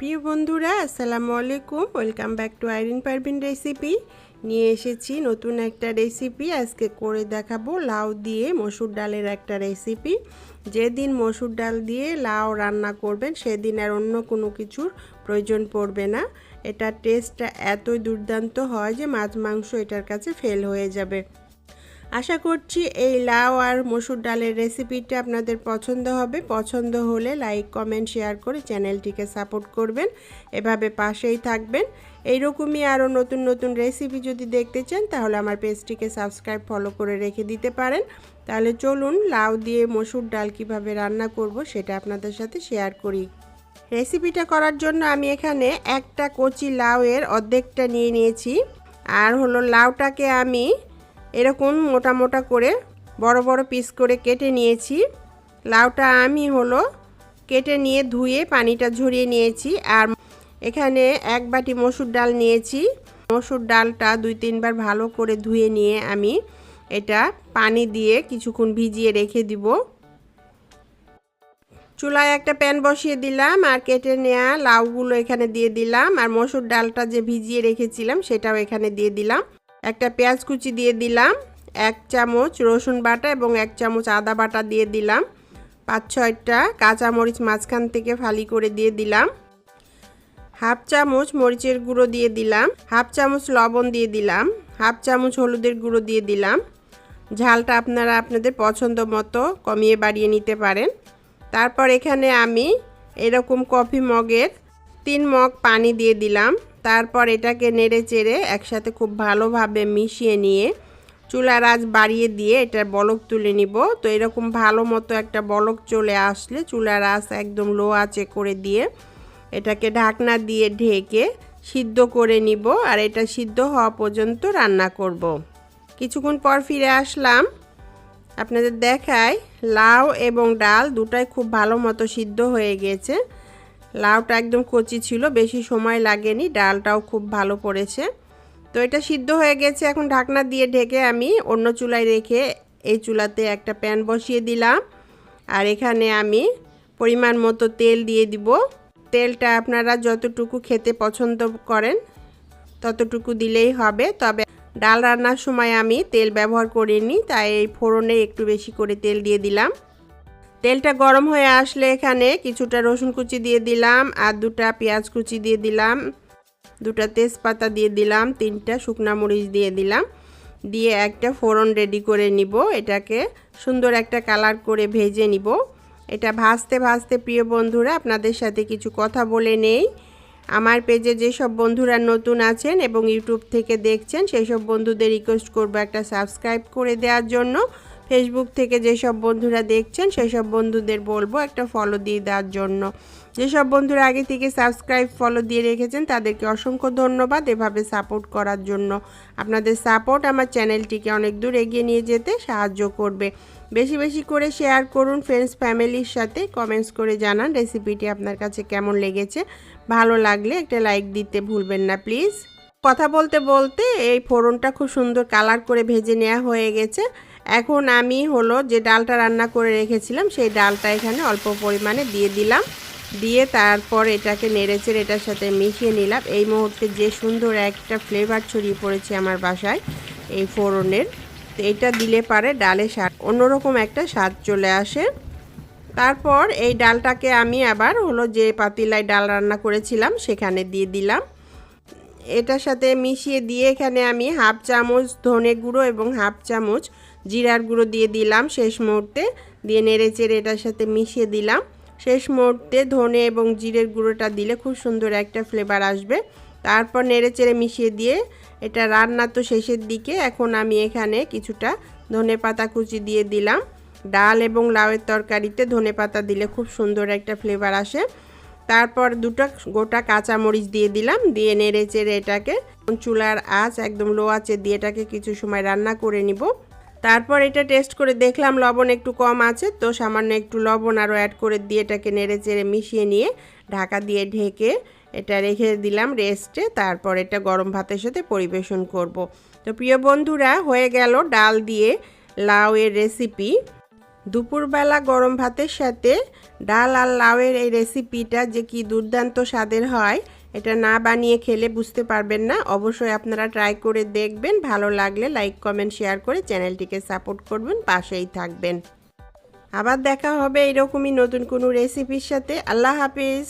প্রিয় বন্ধুরা, আসসালামু আলাইকুম। Welcome back to Irin Parvin recipe নিয়ে এসেছি নতুন একটা রেসিপি আজকে করে দেখাবো লাউ দিয়ে মসুর ডালের একটা রেসিপি যেদিন মসুর ডাল দিয়ে লাউ রান্না করবেন, সেদিন আর অন্য কোনো কিছুর প্রয়োজন পড়বে না। এটার টেস্টটা এতই দুর্দান্ত হয় যে মাছ মাংস এটার কাছে ফেল হয়ে যাবে। আশা করছি এই লাউ আর মসুর ডালের রেসিপিটা আপনাদের পছন্দ হবে। পছন্দ হলে লাইক, কমেন্ট, শেয়ার করে চ্যানেলটিকে সাপোর্ট করবেন। এভাবে পাশেই থাকবেন। এইরকমই আরও নতুন নতুন রেসিপি যদি দেখতে চান, তাহলে আমার পেজটিকে সাবস্ক্রাইব, ফলো করে রেখে দিতে পারেন। তাহলে চলুন লাউ দিয়ে মসুর ডাল কীভাবে রান্না করব সেটা আপনাদের সাথে শেয়ার করি। রেসিপিটা করার জন্য আমি এখানে একটা কচি লাউয়ের অর্ধেকটা নিয়ে নিয়েছি। আর হলো লাউটাকে আমি এরকম মোটা মোটা করে বড় বড় পিস করে কেটে নিয়েছি। লাউটা আমি হলো কেটে নিয়ে ধুয়ে পানিটা ঝরিয়ে নিয়েছি আর এখানে এক বাটি মসুর ডাল নিয়েছি। মসুর ডালটা দুই তিনবার ভালো করে ধুয়ে নিয়ে আমি এটা পানি দিয়ে কিছুক্ষণ ভিজিয়ে রেখে দিব। চুলায় একটা প্যান বসিয়ে দিলাম আর কেটে নেওয়া লাউগুলো এখানে দিয়ে দিলাম আর মসুর ডালটা যে ভিজিয়ে রেখেছিলাম সেটাও এখানে দিয়ে দিলাম। একটা পেঁয়াজ কুচি দিয়ে দিলাম, এক চামচ রসুন বাটা এবং এক চামচ আদা বাটা দিয়ে দিলাম, পাঁচ ছয়টা কাঁচামরিচ মাঝখান থেকে ফালি করে দিয়ে দিলাম, হাফ চামচ মরিচের গুঁড়ো দিয়ে দিলাম, হাফ চামচ লবণ দিয়ে দিলাম, হাফ চামচ হলুদের গুঁড়ো দিয়ে দিলাম। ঝালটা আপনারা আপনাদের পছন্দ মতো কমিয়ে বাড়িয়ে নিতে পারেন। তারপর এখানে আমি এরকম কফি মগের তিন মগ পানি দিয়ে দিলাম। তারপর এটাকে নেড়ে চেড়ে একসাথে খুব ভালোভাবে মিশিয়ে নিয়ে চুলার আঁচ বাড়িয়ে দিয়ে এটার বলক তুলে নিব। তো এরকম ভালো মতো একটা বলক চলে আসলে চুলার আঁচ একদম লো আঁচে করে দিয়ে এটাকে ঢাকনা দিয়ে ঢেকে সিদ্ধ করে নিব আর এটা সিদ্ধ হওয়া পর্যন্ত রান্না করব। কিছুক্ষণ পর ফিরে আসলাম। আপনাদের দেখায় লাউ এবং ডাল দুটাই খুব ভালো মতো সিদ্ধ হয়ে গেছে। লাউটা একদম কচি ছিল, বেশি সময় লাগেনি, ডালটাও খুব ভালো পড়েছে। তো এটা সিদ্ধ হয়ে গেছে, এখন ঢাকনা দিয়ে ঢেকে আমি অন্য চুলায় রেখে এই চুলাতে একটা প্যান বসিয়ে দিলাম। আর এখানে আমি পরিমাণ মতো তেল দিয়ে দিব। তেলটা আপনারা যতটুকু খেতে পছন্দ করেন, ততটুকু দিলেই হবে। তবে ডাল রান্নার সময় আমি তেল ব্যবহার করিনি, তাই এই ফোড়নে একটু বেশি করে তেল দিয়ে দিলাম। তেলটা গরম হয়ে আসলে এখানে কিছুটা রসুন কুচি দিয়ে দিলাম আর দুটা পেঁয়াজ কুচি দিয়ে দিলাম, দুটা তেজপাতা দিয়ে দিলাম, তিনটা শুকনা মরিচ দিয়ে দিলাম, দিয়ে একটা ফোড়ন রেডি করে নিব, এটাকে সুন্দর একটা কালার করে ভেজে নিব। এটা ভাজতে ভাজতে প্রিয় বন্ধুরা, আপনাদের সাথে কিছু কথা বলে নেই। আমার পেজে যেসব বন্ধুরা নতুন আছেন এবং ইউটিউব থেকে দেখছেন সেই সব বন্ধুদের রিকোয়েস্ট করব একটা সাবস্ক্রাইব করে দেওয়ার জন্য। ফেসবুক থেকে যেসব বন্ধুরা দেখছেন সেই সব বন্ধুদের বলব একটা ফলো দিয়ে দেওয়ার জন্য। যেসব বন্ধুরা আগে থেকে সাবস্ক্রাইব ফলো দিয়ে রেখেছেন, তাদেরকে অসংখ্য ধন্যবাদ এভাবে সাপোর্ট করার জন্য। আপনাদের সাপোর্ট আমার চ্যানেলটিকে অনেক দূর এগিয়ে নিয়ে যেতে সাহায্য করবে। বেশি বেশি করে শেয়ার করুন ফ্রেন্ডস ফ্যামিলির সাথে কমেন্টস করে জানান রেসিপিটি আপনার কাছে কেমন লেগেছে। ভালো লাগলে একটা লাইক দিতে ভুলবেন না প্লিজ কথা বলতে বলতে এই ফোড়নটা খুব সুন্দর কালার করে ভেজে নেওয়া হয়ে গেছে। এখন আমি হলো যে ডালটা রান্না করে রেখেছিলাম, সেই ডালটা এখানে অল্প পরিমাণে দিয়ে দিলাম। দিয়ে তারপর এটাকে নেড়েচেড়ে এটার সাথে মিশিয়ে নিলাম। এই মুহূর্তে যে সুন্দর একটা ফ্লেভার ছড়িয়ে পড়েছে আমার বাসায় এই ফোড়নের, তো এটা দিলে পারে ডালে স্বাদ, অন্যরকম একটা স্বাদ চলে আসে। তারপর এই ডালটাকে আমি আবার হলো যে পাতিলায় ডাল রান্না করেছিলাম, সেখানে দিয়ে দিলাম। এটার সাথে মিশিয়ে দিয়ে এখানে আমি হাফ চামচ ধনে গুঁড়ো এবং হাফ চামচ জিরার গুঁড়ো দিয়ে দিলাম। শেষ মুহূর্তে দিয়ে নেড়ে চেড়ে এটার সাথে মিশিয়ে দিলাম। শেষ মুহূর্তে ধনে এবং জিরের গুঁড়োটা দিলে খুব সুন্দর একটা ফ্লেভার আসবে। তারপর নেড়ে চেড়ে মিশিয়ে দিয়ে এটা রান্না তো শেষের দিকে, এখন আমি এখানে কিছুটা ধনে পাতা কুচি দিয়ে দিলাম। ডাল এবং লাউয়ের তরকারিতে ধনে পাতা দিলে খুব সুন্দর একটা ফ্লেভার আসে। তারপর দুটো গোটা কাঁচা মরিচ দিয়ে দিলাম, দিয়ে নেড়ে চেড়ে এটাকে চুলার আঁচ একদম লো আঁচে দিয়ে এটাকে কিছু সময় রান্না করে নিব তারপর এটা টেস্ট করে দেখলাম লবণ একটু কম আছে, তো সামান্য একটু লবণ আরও অ্যাড করে দিয়ে এটাকে নেড়ে চেড়ে মিশিয়ে নিয়ে ঢাকা দিয়ে ঢেকে এটা রেখে দিলাম রেস্টে তারপর এটা গরম ভাতের সাথে পরিবেশন করব। তো প্রিয় বন্ধুরা, হয়ে গেল ডাল দিয়ে লাউয়ের রেসিপি দুপুরবেলা গরম ভাতের সাথে ডাল আর লাউয়ের এই রেসিপিটা যে কি দুর্দান্ত স্বাদের হয়, এটা না বানিয়ে খেলে বুঝতে পারবেন না। অবশ্যই আপনারা ট্রাই করে দেখবেন। ভালো লাগলে লাইক কমেন্ট শেয়ার করে চ্যানেলটিকে সাপোর্ট করবেন, পাশেই থাকবেন। আবার দেখা হবে এরকমই নতুন কোনো রেসিপির সাথে। আল্লাহ হাফিজ।